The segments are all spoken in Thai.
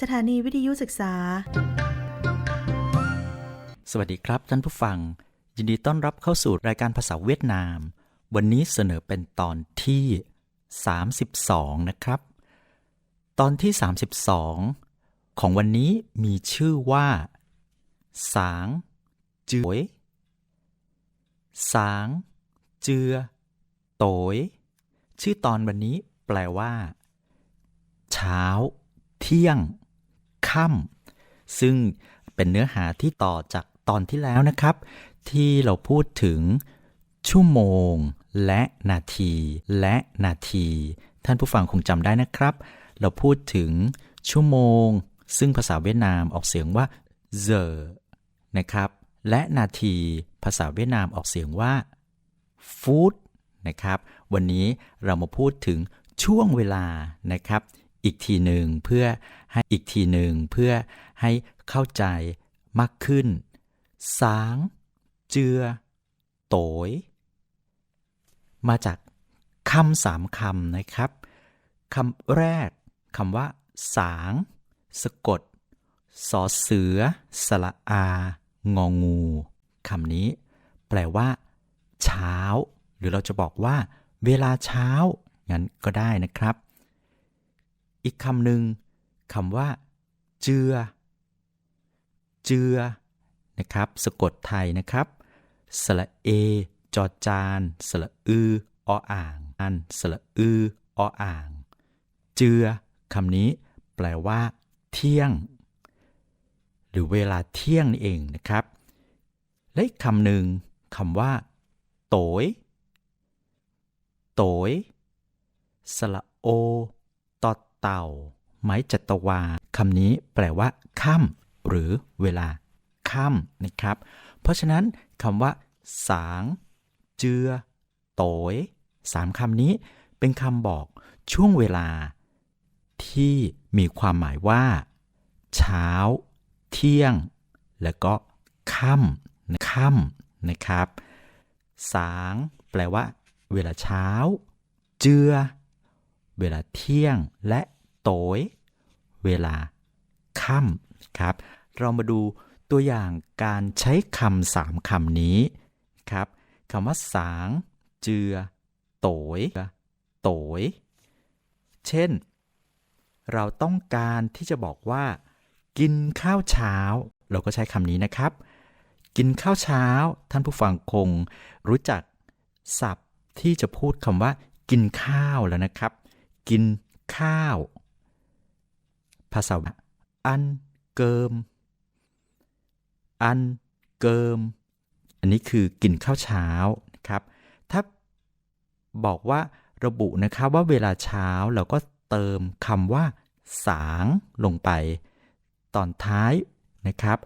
สถานีวิทยุศึกษา สวัสดีครับท่านผู้ฟัง ยินดีต้อนรับเข้าสู่รายการภาษาเวียดนาม วันนี้เสนอเป็นตอนที่ 32 นะครับ ตอนที่ 32 ของวันนี้มีชื่อว่าสางจือยสางเจือโตยชื่อตอนวันนี้แปลว่า เช้า เที่ยง ค่ำซึ่งเป็นเนื้อหาที่ต่อจากตอนที่แล้วนะครับ ที่เราพูดถึงชั่วโมง และนาที และนาที ท่านผู้ฟังคงจำได้นะครับ เราพูดถึงชั่วโมง ซึ่งภาษาเวียดนามออกเสียงว่า giờ นะครับ และนาทีภาษาเวียดนามออกเสียงว่าฟูดนะครับ วันนี้เรามาพูดถึงช่วงเวลานะครับ อีกทีหนึ่งเพื่อให้อีกทีหนึ่งเพื่อให้เข้าใจมากขึ้น สาง เจือ โตย มาจากคำสามคำนะครับคำแรกคำว่า สาง สะกดสอเสือสระอา งองูคำนี้ แปลว่า เช้า หรือเราจะบอกว่า เวลาเช้างั้นก็ได้นะครับ อีกคำหนึ่งคำว่า เจือ เจือนะครับ สะกดไทยนะครับสระเอ จอจานสระอือออ่าง อันสระอือออ่าง เจือคำนี้แปลว่า เที่ยง หรือเวลาเที่ยงนี่เองนะครับ และอีกคำหนึ่งคำว่า โตย โตยสระโอตอ เต่า ไม้จัตวาคำนี้แปลว่าค่ำหรือเวลาค่ำนะครับ เพราะฉะนั้นคำว่า สาง เจือโตยสามคำนี้เป็นคำบอกช่วงเวลา ที่มีความหมายว่า เช้า เที่ยง แล้วก็ค่ำค่ำนะครับ สาง แปลว่า เวลาเช้า เจือ เวลาเที่ยงและโตยเวลาค่ำครับ เรามาดูตัวอย่างการใช้คำสามคำนี้ครับคำว่าสาง เจือ โตยโตยเช่น เราต้องการที่จะบอกว่า กินข้าวเช้า เราก็ใช้คำนี้นะครับ กินข้าวเช้า ท่านผู้ฟังคงรู้จักศัพท์ที่จะพูดคำว่า กินข้าวแล้วนะครับ กินข้าว ภาษาอันเกิม อันเกิม อันนี้คือกินข้าวเช้านะครับ ถ้าบอกว่าระบุนะครับว่าเวลาเช้าเราก็เติมคำว่า สางลงไป ตอนท้ายนะครับ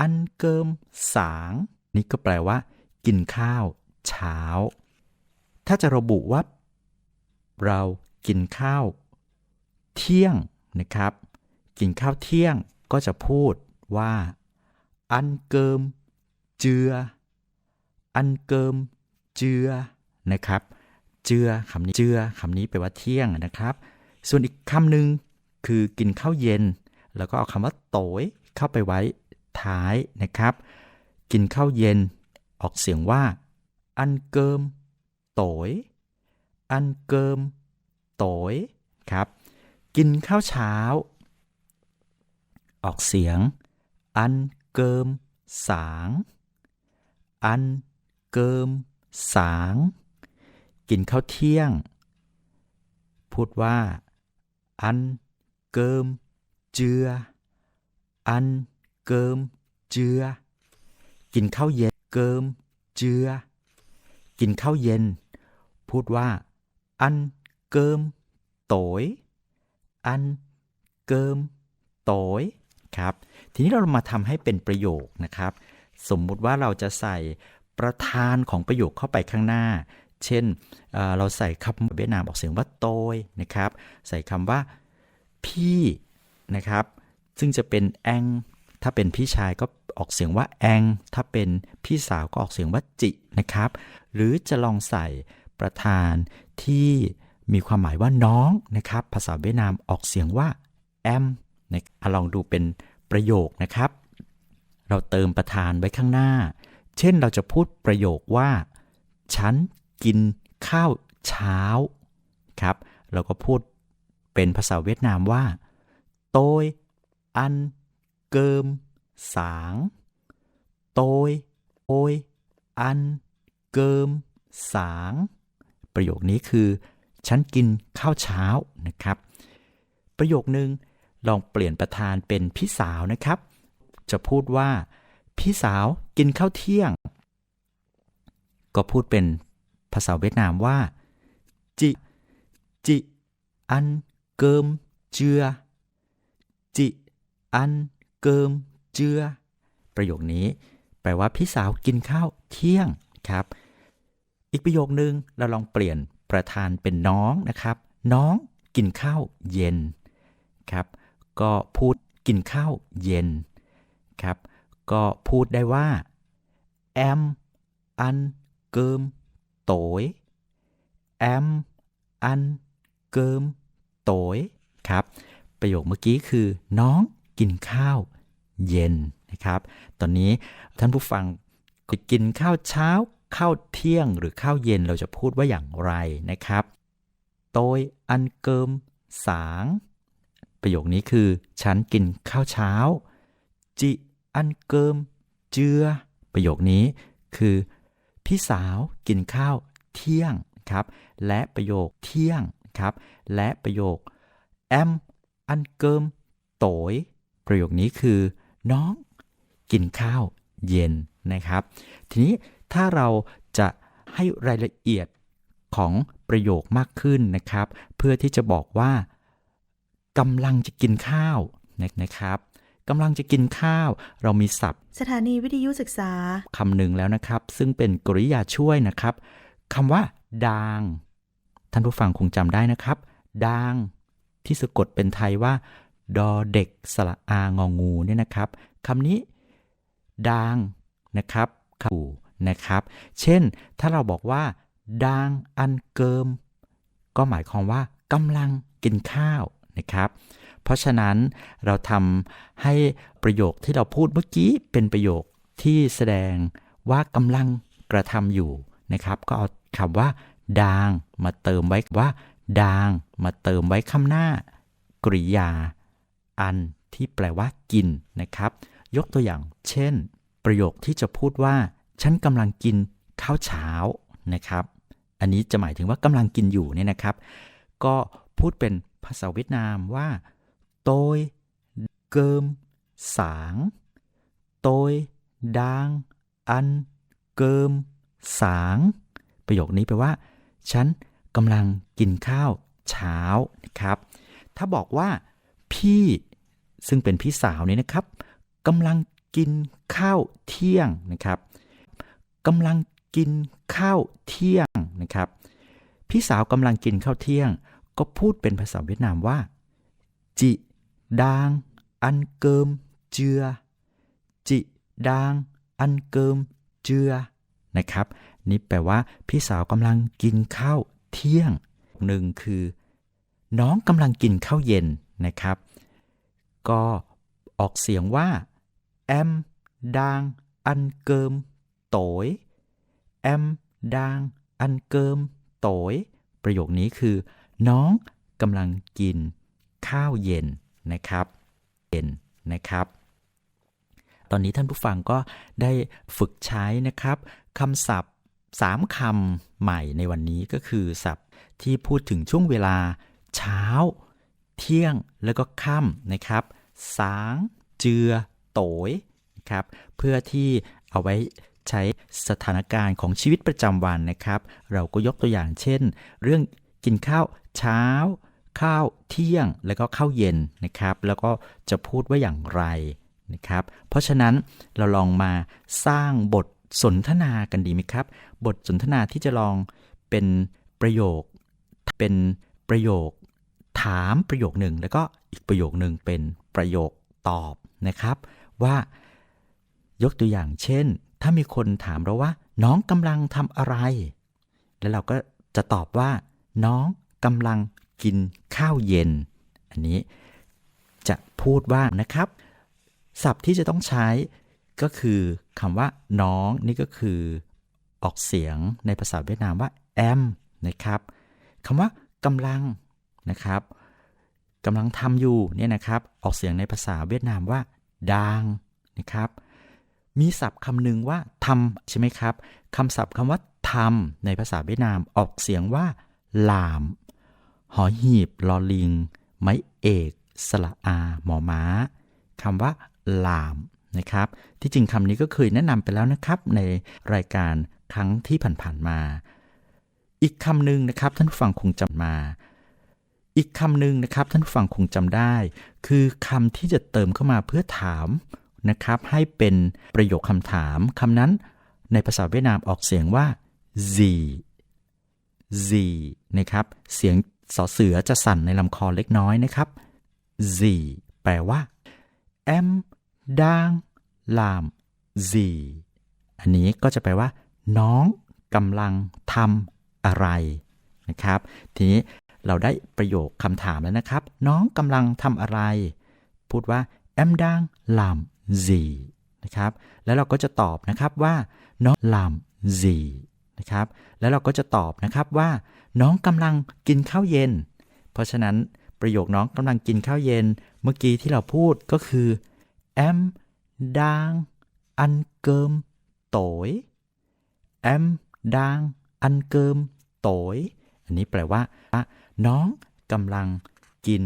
อันเกิมสาง นี่ก็แปลว่า กินข้าว เช้า ถ้าจะระบุว่า เรา กินข้าวเที่ยงนะครับ กินข้าวเที่ยงก็จะพูดว่า อันเกิมเจือ อันเกิมเจือนะครับ เจือคำนี้เจือคำนี้แปลว่าเที่ยงนะครับ ส่วนอีกคำหนึ่งคือกินข้าวเย็น แล้วก็เอาคำว่าโตยเข้าไปไว้ท้ายนะครับ กินข้าวเย็นออกเสียงว่า อันเกิมโตยอันเกิม โตยครับ กินข้าวเช้า ออกเสียง อันเกิมสาง อันเกิมสาง กินข้าวเที่ยง พูดว่า อันเกิมเจือ อันเกิมเจือ กินข้าวเย็นเกิมเจือ กินข้าวเย็น พูดว่า อัน เกิมโตยอันเกิมโตยครับ ทีนี้เรามาทำให้เป็นประโยคนะครับ สมมุติว่าเราจะใส่ประธานของประโยคเข้าไปข้างหน้า เช่นเเราใส่คำเวียดนามออกเสียงว่าโตยนะครับ ใส่คำว่าพี่นะครับ ซึ่งจะเป็นแองถ้าเป็นพี่ชายก็ออกเสียงว่าแอง ถ้าเป็นพี่สาวก็ออกเสียงว่าจินะครับ หรือจะลองใส่ประธานที่ มีความหมายว่าน้องนะครับ ภาษาเวียดนามออกเสียงว่าแอมนะอลองดูเป็นประโยคนะครับ เราเติมประธานไว้ข้างหน้า เช่นเราจะพูดประโยคว่า ฉันกินข้าวเช้าครับ เราก็พูดเป็นภาษาเวียดนามว่า tôi ăn cơm sáng tôi tôi ăn cơm sáng ประโยคนี้คือ ฉันกินข้าวเช้านะครับ ประโยคนึงลองเปลี่ยนประธานเป็นพี่สาวนะครับ จะพูดว่า พี่สาวกินข้าวเที่ยง ก็พูดเป็นภาษาเวียดนามว่า จิ จิ ăn cơm chưa จิ อัน เกิม เจือ ประโยคนี้ แปลว่าพี่สาวกินข้าวเที่ยงครับ อีกประโยคนึงเราลองเปลี่ยน ประธานเป็นน้องนะครับ น้องกินข้าวเย็นครับ ก็พูดกินข้าวเย็นครับ ก็พูดได้ว่า em ăn cơm tối em ăn cơm tối ครับ ประโยคเมื่อกี้คือ น้องกินข้าวเย็นนะครับ ตอนนี้ท่านผู้ฟังกินข้าวเช้า ข้าวเที่ยงหรือข้าวเย็นเราจะพูดว่าอย่างไรนะครับ tôi ăn cơm sáng ประโยคนี้คือ ฉันกินข้าวเช้า chị ăn cơm trưa ประโยคนี้คือ พี่สาวกินข้าวเที่ยงครับ และประโยคเที่ยงครับ และประโยค em ăn cơm tối ประโยคนี้คือ น้อง กินข้าวเย็นนะครับ ทีนี้ ถ้าเราจะให้รายละเอียดของประโยคมากขึ้นนะครับ เพื่อที่จะบอกว่ากำลังจะกินข้าวนะครับกำลังจะกินข้าว เรามีศัพท์ สถานีวิทยุศึกษาคำหนึ่งแล้วนะครับ ซึ่งเป็นกริยาช่วยนะครับคำว่าดางท่านผู้ฟังคงจำได้นะครับดางที่สะกดเป็นไทยว่า ดอเด็กสระอางองูเนี่ยนะครับคำนี้ดางนะครับขู่ นะครับ เช่น ถ้าเราบอกว่าดางอันเกิม ก็หมายความว่ากำลังกินข้าวนะครับ เพราะฉะนั้นเราทำให้ประโยคที่เราพูดเมื่อกี้เป็นประโยคที่แสดงว่ากำลังกระทำอยู่นะครับ ก็เอาคำว่า ดางมาเติมไว้ว่า ดางมาเติมไว้คำหน้ากริยา อันที่แปลว่ากินนะครับ ยกตัวอย่าง เช่น ประโยคที่จะพูดว่า ฉันกำลังกินข้าวเช้านะครับ อันนี้จะหมายถึงว่ากำลังกินอยู่เนี่ยนะครับ ก็พูดเป็นภาษาเวียดนามว่า tôi cơm sáng tôi đang ăn cơm sáng ประโยคนี้แปลว่า ฉันกำลังกินข้าวเช้านะครับ ถ้าบอกว่า พี่ซึ่งเป็นพี่สาวเนี่ยนะครับกำลังกินข้าวเที่ยงนะครับ กำลังกินข้าวเที่ยงนะครับ พี่สาวกำลังกินข้าวเที่ยง ก็พูดเป็นภาษาเวียดนามว่า จิดางอันเกิมเจือ จิดางอันเกิมเจือนะครับ นี่แปลว่าพี่สาวกำลังกินข้าวเที่ยงหนึ่งคือ น้องกำลังกินข้าวเย็นนะครับ ก็ออกเสียงว่าแอมดังอันเกิม em đang ăn cơm tối em đang ăn cơm tối ประโยคนี้คือ น้องกำลังกิน ข้าวเย็นนะครับเย็นนะครับ ตอนนี้ท่านผู้ฟังก็ได้ฝึกใช้นะครับคำศัพท์3คำใหม่ในวันนี้ก็คือศัพท์ที่พูดถึงช่วงเวลา เช้า เที่ยงแล้วก็ค่ำนะครับ สาง เจือ โตยนะครับ เพื่อที่เอาไว้ ใช้สถานการณ์ของชีวิตประจำวันนะครับ เราก็ยกตัวอย่างเช่น เรื่องกินข้าวเช้า ข้าวเที่ยง แล้วก็ข้าวเย็นนะครับ แล้วก็จะพูดว่าอย่างไรนะครับ เพราะฉะนั้นเราลองมาสร้างบทสนทนากันดีไหมครับ บทสนทนาที่จะลองเป็นประโยค เป็นประโยค ถามประโยคหนึ่งแล้วก็อีกประโยคหนึ่งเป็นประโยคตอบนะครับ ว่ายกตัวอย่างเช่น ถ้ามีคนถามเราว่า น้องกำลังทำอะไร แล้วเราก็จะตอบว่า น้องกำลังกินข้าวเย็น อันนี้จะพูดว่านะครับ ศัพท์ที่จะต้องใช้ก็คือคำว่า น้องนี่ก็คือ ออกเสียงในภาษาเวียดนามว่า am นะครับคำว่ากำลังนะครับกำลังทำอยู่เนี่ยนะครับ ออกเสียงในภาษาเวียดนามว่าดางนะครับ มีศัพท์คำหนึ่งว่าทำใช่ไหมครับคำศัพท์คำว่าทำในภาษาเวียดนามออกเสียงว่าลาม หอหีบลอลิง ไม้เอกสระอา หมอม้าคำว่าลามนะครับ ที่จริงคำนี้ก็เคยแนะนำไปแล้วนะครับ ในรายการครั้งที่ผ่านๆมา อีกคำหนึ่งนะครับท่านผู้ฟังคงจำมา อีกคำหนึ่งนะครับท่านผู้ฟังคงจำได้ คือคำที่จะเติมเข้ามาเพื่อถาม นะครับให้เป็นประโยคคำถามคำนั้นในภาษาเวียดนามออกเสียงว่า z z นะครับเสียงสอเสือจะสั่นในลำคอเล็กน้อยนะครับ z แปลว่า em đang làm gì อันนี้ก็จะแปลว่า น้องกำลังทำอะไรนะครับ ทีนี้เราได้ประโยคคำถามแล้วนะครับ น้องกำลังทำอะไร พูดว่า em đang làm gì นะครับ แล้วเราก็จะตอบนะครับว่าน้อง làm gì นะครับ แล้วเราก็จะตอบนะครับว่า น้องกำลังกินข้าวเย็น เพราะฉะนั้นประโยคน้องกำลังกินข้าวเย็น เมื่อกี้ที่เราพูดก็คือ em đang ăn cơm tối em đang ăn cơm tối อันนี้แปลว่า น้องกำลังกิน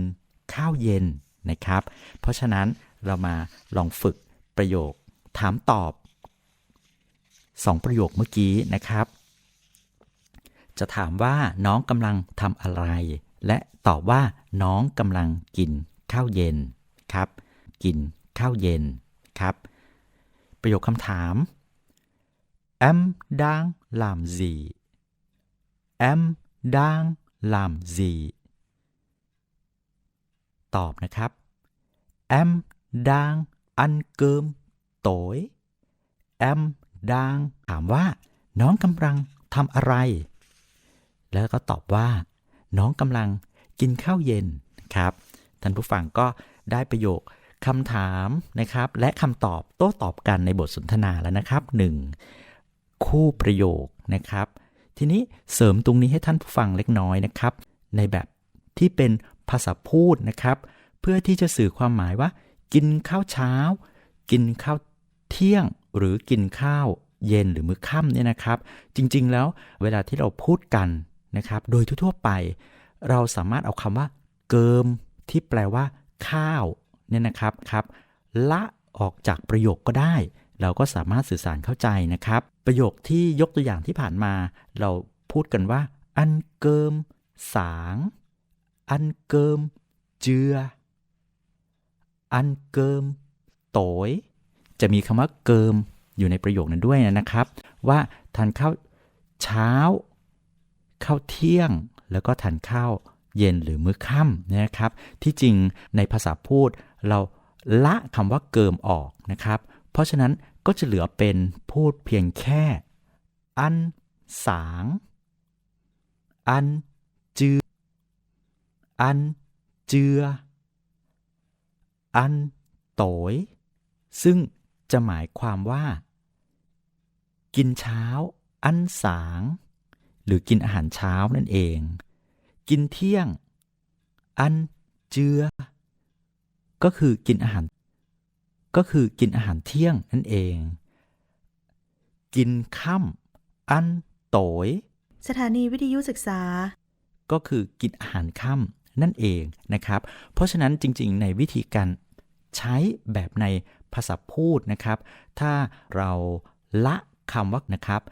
ข้าวเย็นนะครับ เพราะฉะนั้น เรามาลองฝึกประโยค ถามตอบสองประโยคเมื่อกี้นะครับ จะถามว่าน้องกำลังทำอะไร และตอบว่าน้องกำลังกินข้าวเย็นครับ กินข้าวเย็นครับ ประโยคคำถาม em đang làm gì em đang làm gì ตอบนะครับ em đang ăn cơm tối em đang ถามว่า น้องกำลังทำอะไร แล้วก็ตอบว่า น้องกำลังกินข้าวเย็นครับ ท่านผู้ฟังก็ได้ประโยคคำถามนะครับ และคำตอบโต้ตอบกันในบทสนทนาแล้วนะครับ 1. คู่ประโยคนะครับ ทีนี้เสริมตรงนี้ให้ท่านผู้ฟังเล็กน้อยนะครับ ในแบบที่เป็นภาษาพูดนะครับ เพื่อที่จะสื่อความหมายว่า กินข้าวเช้า กินข้าวเที่ยงหรือกินข้าวเย็นหรือมื้อค่ำเนี่ยนะครับ จริงๆแล้วเวลาที่เราพูดกันนะครับ โดยทั่วๆไป เราสามารถเอาคำว่า เกิมที่แปลว่า ข้าวเนี่ยนะครับครับ ละออกจากประโยคก็ได้ เราก็สามารถสื่อสารเข้าใจนะครับ ประโยคที่ยกตัวอย่างที่ผ่านมา เราพูดกันว่า อันเกิม สาง อันเกิม เจือ อันเกิมโตยจะมีคำว่าเกิมอยู่ในประโยคนั้นด้วยนะครับ ว่าทานข้าวเช้าข้าวเที่ยง แล้วก็ทานข้าวเย็นหรือมื้อค่ำนะครับ ที่จริงในภาษาพูดเราละคำว่าเกิมออกนะครับ เพราะฉะนั้นก็จะเหลือเป็นพูดเพียงแค่ อันสาง อันจือ อันเจือ อันโตยซึ่งจะหมายความว่า กินเช้า อันสาง หรือกินอาหารเช้านั่นเอง กินเที่ยง อันเจือ ก็คือกินอาหาร ก็คือกินอาหารเที่ยงนั่นเอง กินค่ำอันโตยสถานีวิทยุศึกษา ก็คือกินอาหารค่ำ นั่นเองนะครับ เพราะฉะนั้นจริงๆ ในวิธีการใช้แบบในภาษาพูดนะครับ ถ้าเราละคำว่านะครับ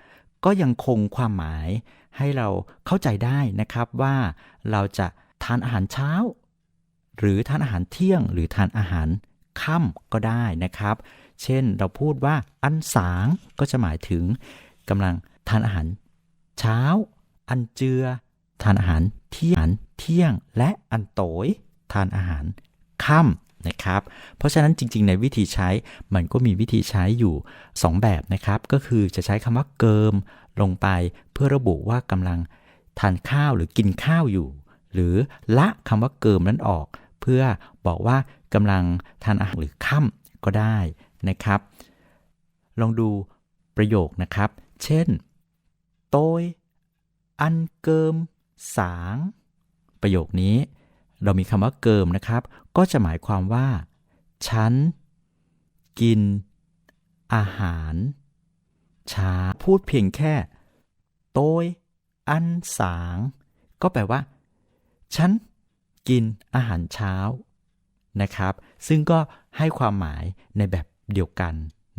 ก็ยังคงความหมายให้เราเข้าใจได้นะครับว่าเราจะทานอาหารเช้า หรือทานอาหารเที่ยง หรือทานอาหารค่ำก็ได้นะครับ เช่นเราพูดว่าอันสางก็จะหมายถึงกำลังทานอาหารเช้า อันเจือ ทานอาหารเที่ยงเที่ยงและอันโตยทานอาหารค่ำนะครับ เพราะฉะนั้นจริง ๆ ในวิธีใช้มันก็มีวิธีใช้อยู่ 2 แบบนะครับ ก็คือจะใช้คำว่าเกิมลงไปเพื่อระบุว่ากำลังทานข้าวหรือกินข้าวอยู่ หรือละคำว่าเกิมนั้นออก เพื่อบอกว่ากำลังทานอาหารหรือค่ำก็ได้นะครับ ลองดูประโยคนะครับ เช่น tôi ăn cơm sáng ประโยคนี้ เรามีคำว่าเกิมนะครับ ก็จะหมายความว่า ฉัน กิน อาหารเช้าพูดเพียงแค่ tôi ăn sáng ก็แปลว่า ฉัน กินอาหารเช้านะครับ ซึ่งก็ให้ความหมายในแบบเดียวกัน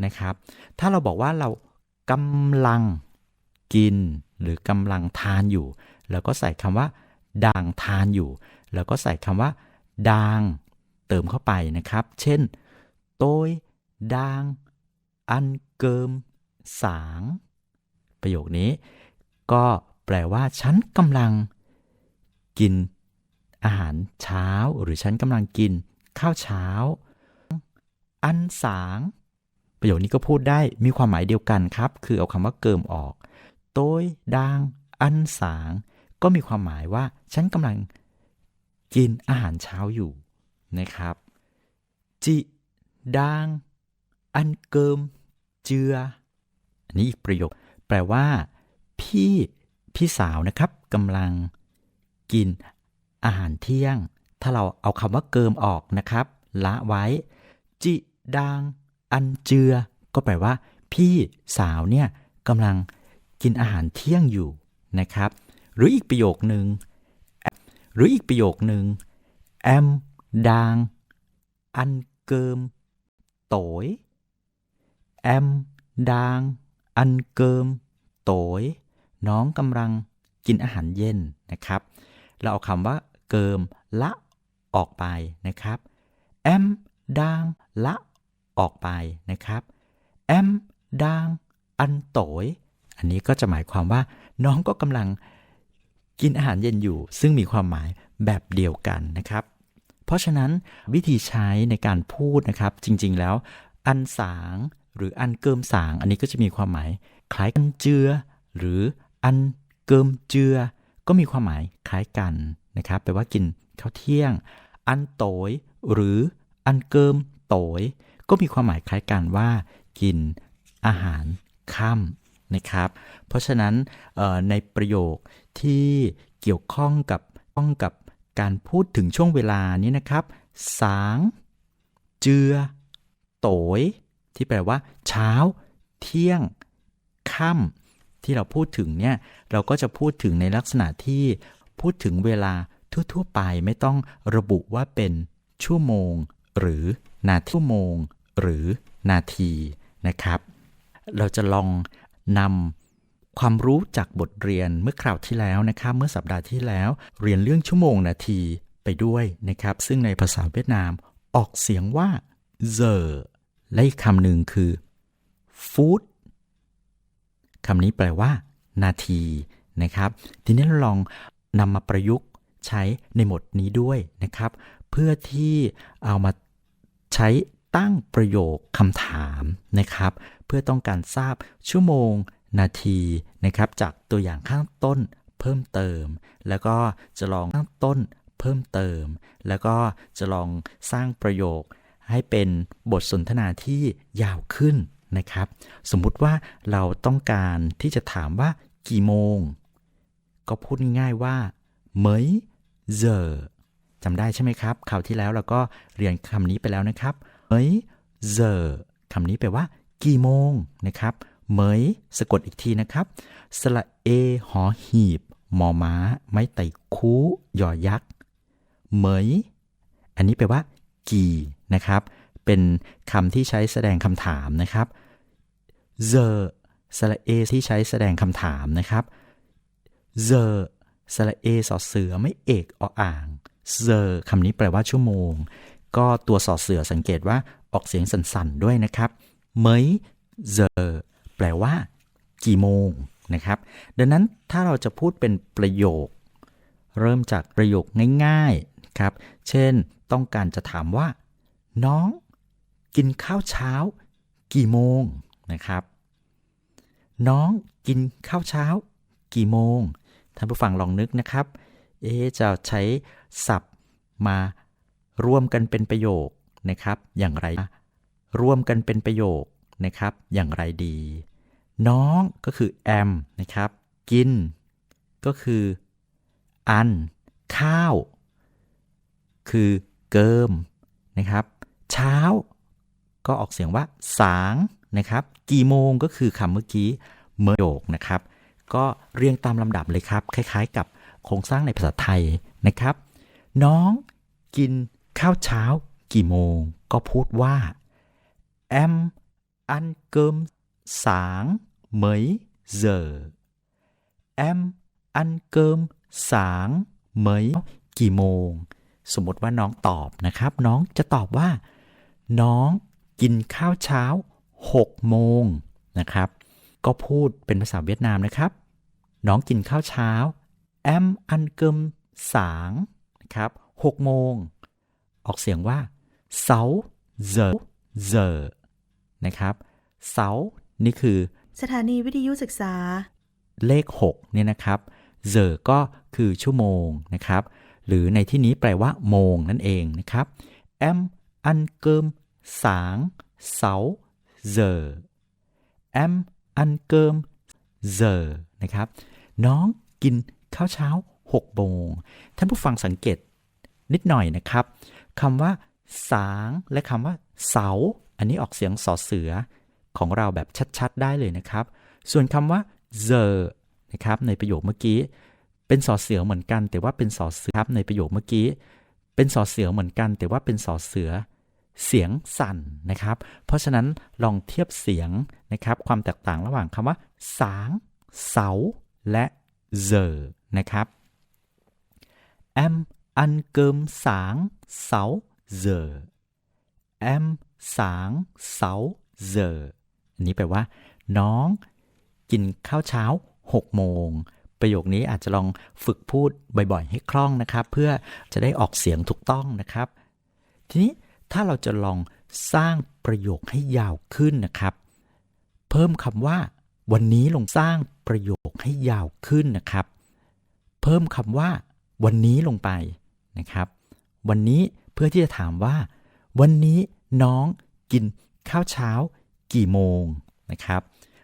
นะครับ ถ้าเราบอกว่าเรากำลังกินหรือกำลังทานอยู่ แล้วก็ใส่คำว่าด่างทานอยู่ แล้วก็ใส่คำว่าดาง เติมเข้าไปนะครับ เช่น tôi đang ăn cơm sáng ประโยคนี้ ก็แปลว่าฉันกำลัง กิน อาหารเช้า หรือฉันกำลังกิน ข้าวเช้า อันสาง ประโยคนี้ก็พูดได้มีความหมายเดียวกันครับ คือเอาคำว่าเกิมออก โต้ยดาง อันสาง ก็มีความหมายว่าฉันกำลังกินอาหารเช้าอยู่นะครับ จิดาง อันเกิม เจือ อันนี้อีกประโยค แปลว่า พี่พี่สาวนะครับกำลังกินอาหารเที่ยง ถ้าเราเอาคำว่าเกิมออกนะครับ ละไว้ จิดาง อันเจือ ก็แปลว่า พี่สาวเนี่ยกำลังกินอาหารเที่ยงอยู่นะครับ หรืออีกประโยคหนึ่งหรืออีกประโยคหนึ่งแอมดางอันเกิมโตยแอมดางอันเกิมโตยน้องกำลังกินอาหารเย็นนะครับ เราเอาคำว่าเกิมละออกไปนะครับแอมดางละออกไปนะครับแอมดางอันโตยอันนี้ก็จะหมายความว่าน้องก็กำลัง กินอาหารเย็นอยู่ ซึ่งมีความหมายแบบเดียวกันนะครับ เพราะฉะนั้นวิธีใช้ในการพูดนะครับ จริงๆแล้ว อันสางหรืออันเกิมสาง อันนี้ก็จะมีความหมายคล้ายกันเจือ หรืออันเกิมเจือ ก็มีความหมายคล้ายกันนะครับแปลว่ากินข้าวเที่ยง อันโตยหรืออันเกิมโตยก็มีความหมายคล้ายกันว่า กินอาหารค่ำนะครับ เพราะฉะนั้นในประโยค ที่เกี่ยวข้องกับข้องกับการพูดถึงช่วงเวลานี้นะครับ สาง เจือ โตย ที่แปลว่า เช้า เที่ยง ค่ำที่เราพูดถึงเนี่ย เราก็จะพูดถึงในลักษณะที่พูดถึงเวลาทั่ว ๆ ไปไม่ต้องระบุว่าเป็นชั่วโมง หรือนาทีชั่วโมง หรือนาทีนะครับ เราจะลองนำ ความรู้จากบทเรียนเมื่อคราวที่แล้วนะครับ เมื่อสัปดาห์ที่แล้ว เรียนเรื่องชั่วโมงนาทีไปด้วยนะครับ ซึ่งในภาษาเวียดนามออกเสียงว่า giờ และอีกคำหนึ่งคือ food คำนี้แปลว่า นาทีนะครับ ทีนี้เราลองนำมาประยุกต์ใช้ในหมดนี้ด้วยนะครับ เพื่อที่เอามาใช้ตั้งประโยคคำถามนะครับ เพื่อต้องการทราบชั่วโมง นาทีนะครับจากตัวอย่างข้างต้นเพิ่มเติม แล้วก็จะลองข้างต้นเพิ่มเติม แล้วก็จะลองสร้างประโยค ให้เป็นบทสนทนาที่ยาวขึ้นนะครับ สมมุติว่าเราต้องการที่จะถามว่ากี่โมง ก็พูดง่ายๆว่า mấy giờ จำได้ใช่ไหมครับคราวที่แล้วเราก็เรียนคำนี้ไปแล้วนะครับ mấy giờ คำนี้แปลว่า กี่โมงนะครับ mấy สะกดอีกทีนะครับ สระเอหอหีบมอม้า ไม้ไต่คูยอยักษ์ mấy อันนี้แปลว่า กี่นะครับ เป็นคำที่ใช้แสดงคำถามนะครับ giờ สระเอที่ใช้แสดงคำถามนะครับ giờ สระเอสอเสือไม่เอกออ่าง giờ คำนี้แปลว่าชั่วโมง ก็ตัวสอเสือสังเกตว่าออกเสียงสั่นๆด้วยนะครับ mấy giờ แปลว่า กี่โมงนะครับ ดังนั้นถ้าเราจะพูดเป็นประโยค เริ่มจากประโยคง่ายๆครับ เช่น ต้องการจะถามว่า น้อง กินข้าวเช้า กี่โมงนะครับ น้องกินข้าวเช้า กี่โมงท่านผู้ฟังลองนึกนะครับ เอ๊จะใช้ศัพท์มารวมกันเป็นประโยคนะครับ อย่างไรรวมกันเป็นประโยคนะครับ อย่างไรดี น้องก็คือ am นะครับ กิน ก็คือ อัน ข้าว คือเกิมนะครับ เช้า ก็ออกเสียงว่า สางนะครับ กี่โมงก็คือคำเมื่อกี้เมื่อโยกนะครับ ก็เรียงตามลำดับเลยครับ คล้ายๆ กับโครงสร้างในภาษาไทยนะครับ น้องกินข้าวเช้า กี่โมง ก็พูดว่า em ăn cơm sáng mấy giờ em ăn cơm sáng mấy กี่โมง สมมติว่าน้องตอบนะครับ น้องจะตอบว่า น้องกินข้าวเช้า6โมงนะครับ ก็พูดเป็นภาษาเวียดนามนะครับ น้องกินข้าวเช้า em ăn cơm sáng นะครับ6โมง ออกเสียงว่า6 giờ giờ นะครับเสานี่คือ สถานีวิทยุศึกษา เลข 6 เนี่ยนะครับเ e ก็คือชั่วโมงนะครับ หรือในที่นี้แปลว่า โมงนั่นเองนะครับ em ăn cơm sáng 6 giờ em ăn cơm giờ นะครับ น้องกินข้าวเช้า6โมงท่านผู้ฟังสังเกตนิดหน่อยนะครับคำว่า สาง และคำว่า เสา อันนี้ออกเสียงสอเสือ ของเราแบบชัดๆ ได้เลยนะครับ ส่วนคำว่า the นะครับในประโยคเมื่อกี้ เป็นสอเสือเหมือนกัน แต่ว่าเป็นสอเสือครับในประโยคเมื่อกี้ เป็นสอเสือเหมือนกัน แต่ว่าเป็นสอเสือเสียงสั่นนะครับ เพราะฉะนั้นลองเทียบเสียงนะครับ ความแตกต่างระหว่างคำว่า สาง เสา และ the นะครับ em ăn cơm sáng 6 giờ em sáng 6 giờ อันนี้แปลว่า น้องกินข้าวเช้า6โมง ประโยคนี้อาจจะลองฝึกพูดบ่อยๆ ให้คล่องนะครับ เพื่อจะได้ออกเสียงถูกต้องนะครับ ทีนี้ถ้าเราจะลองสร้างประโยคให้ยาวขึ้นนะครับ เพิ่มคำว่า วันนี้ลงสร้างประโยคให้ยาวขึ้นนะครับ เพิ่มคำว่า วันนี้ลงไปนะครับ วันนี้เพื่อที่จะถามว่า วันนี้น้องกินข้าวเช้า กี่โมงนะครับ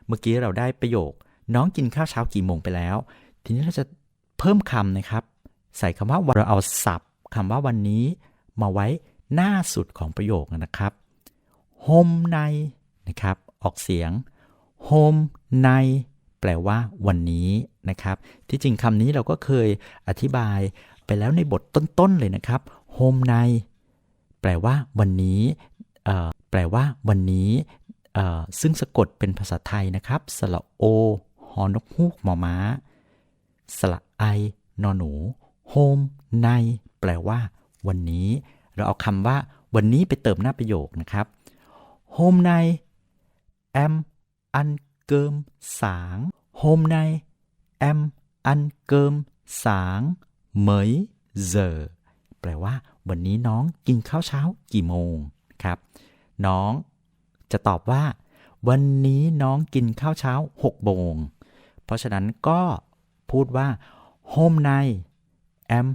เมื่อกี้เราได้ประโยค น้องกินข้าวเช้ากี่โมงไปแล้ว ทีนี้เราจะเพิ่มคำนะครับ ใส่คำว่าเราเอาศัพท์คำว่าวันนี้มาไว้หน้าสุดของประโยคนะครับ home ในนะครับออกเสียง home ในแปลว่าวันนี้นะครับ ที่จริงคำนี้เราก็เคยอธิบายไปแล้วในบทต้นๆเลยนะครับ home ในแปลว่าวันนี้แปลว่าวันนี้ ซึ่งสะกดเป็นภาษาไทยนะครับ สระโอ หอนกฮูกมอม้า สระไอ นอหนู home ใน แปลว่า วันนี้ เราเอาคำว่า วันนี้ไปเติมหน้าประโยคนะครับ hôm nay em ăn cơm sáng hôm nay em ăn cơm sáng mấy giờ แปลว่า วันนี้น้องกินข้าวเช้ากี่โมงครับ น้อง จะตอบว่า วันนี้น้องกินข้าวเช้า6โมงเพราะฉะนั้นก็พูดว่า hôm nay em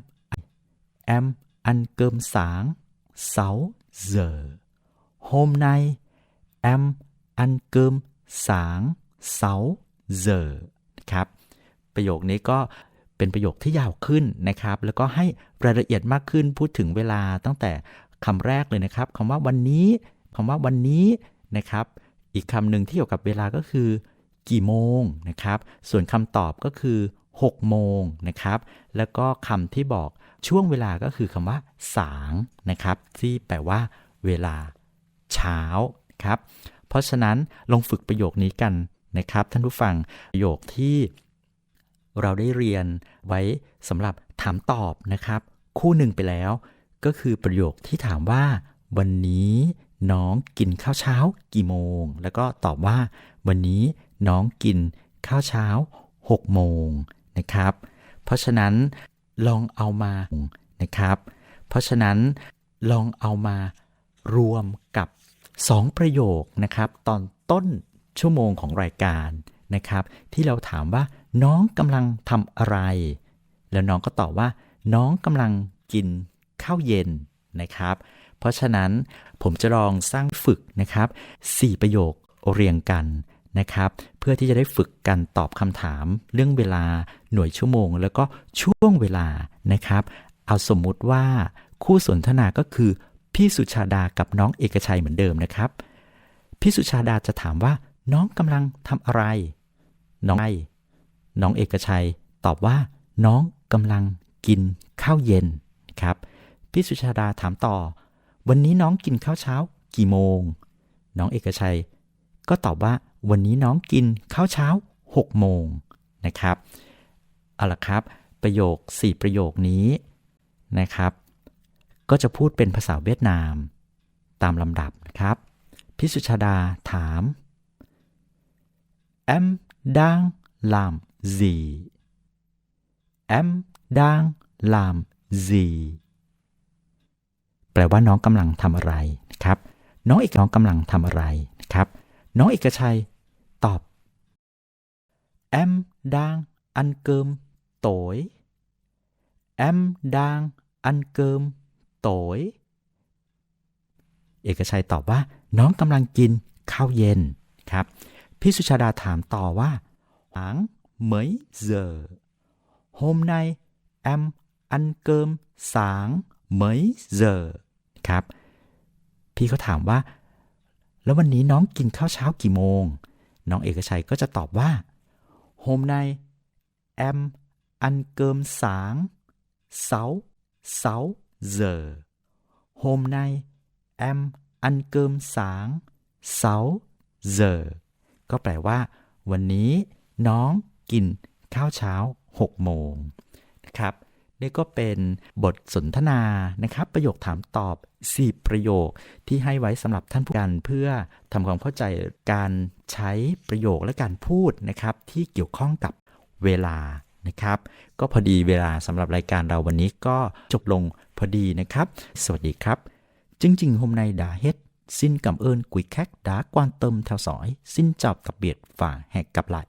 em ăn cơm sáng 6 giờ hôm nay em ăn cơm sáng 6 giờ ครับ ประโยคนี้ก็เป็นประโยคที่ยาวขึ้นนะครับ แล้วก็ให้รายละเอียดมากขึ้นพูดถึงเวลาตั้งแต่คำแรกเลยนะครับคำว่าวันนี้คำว่าวันนี้ นะครับ อีกคำหนึ่งที่เกี่ยวกับเวลาก็คือ กี่โมงนะครับ ส่วนคำตอบก็คือ 6 โมงนะครับ แล้วก็คำที่บอกช่วงเวลาก็คือคำว่า สางนะครับ ที่แปลว่าเวลาเช้าครับ เพราะฉะนั้นลองฝึกประโยคนี้กันนะครับ ท่านผู้ฟังประโยคที่เราได้เรียนไว้สำหรับถามตอบนะครับ คู่หนึ่งไปแล้ว ก็คือประโยคที่ถามว่า วันนี้ น้องกินข้าวเช้ากี่โมง แล้วก็ตอบว่า วันนี้น้องกินข้าวเช้า 6 โมงนะครับ เพราะฉะนั้นลองเอามานะครับ เพราะฉะนั้นลองเอามารวมกับ 2 ประโยคนะครับ ตอนต้นชั่วโมงของรายการนะครับ ที่เราถามว่าน้องกำลังทำอะไร แล้วน้องก็ตอบว่า น้องกำลังกินข้าวเย็นนะครับ เพราะฉะนั้นผมจะลองสร้างฝึกนะครับ 4 ประโยคเรียงกันนะครับ เพื่อที่จะได้ฝึกกันตอบคำถาม เรื่องเวลาหน่วยชั่วโมง แล้วก็ช่วงเวลานะครับ เอาสมมุติว่าคู่สนทนาก็คือ พี่สุชาดากับน้องเอกชัยเหมือนเดิมนะครับ พี่สุชาดาจะถามว่า น้องกำลังทำอะไร น้องไอน้องเอกชัย ตอบว่า น้องกำลังกินข้าวเย็นครับ พี่สุชาดาถามต่อ วันนี้น้องกินข้าวเช้า กี่โมง น้องเอกชัย ก็ตอบว่า วันนี้น้องกินข้าวเช้า6โมงนะครับ เอาละครับ ประโยค 4 ประโยคนี้นะครับ ก็จะพูดเป็นภาษาเวียดนาม ตามลำดับนะครับพี่สุชาดาถาม Em đang làm gì? Em đang làm gì? แปลว่าน้องกำลังทำอะไรนะครับ น้องเอกน้องกำลังทำอะไรนะครับ น้องเอกชัย ตอบ Em đang ăn cơm tối. Em đang ăn cơm tối. เอกชัยตอบว่า น้องกำลังกินข้าวเย็นครับ พี่สุชาดาถามต่อว่า Khoảng mấy giờ? Hôm nay mấy giờ? ครับ พี่เขาถามว่า แล้ววันนี้น้องกินข้าวเช้ากี่โมง น้องเอกชัยก็จะตอบว่า Hôm nay em ăn cơm sáng 6 6 giờ. Hôm nay em ăn cơm sáng 6 giờ ก็แปลว่า วันนี้น้องกินข้าวเช้า6โมงนะครับ นี่ก็เป็นบทสนทนานะครับ ประโยคถามตอบ 4 ประโยคที่ให้ไว้สำหรับท่านผู้การเพื่อทำความเข้าใจการใช้ประโยคและการพูดนะครับ ที่เกี่ยวข้องกับเวลานะครับ ก็พอดีเวลาสำหรับรายการเราวันนี้ก็จบลงพอดีนะครับ สวัสดีครับ Chương trình hôm nay đã hết. Xin cảm ơn quý khách đã quan tâm theo dõi. Xin chào tạm biệt và hẹn gặp lại.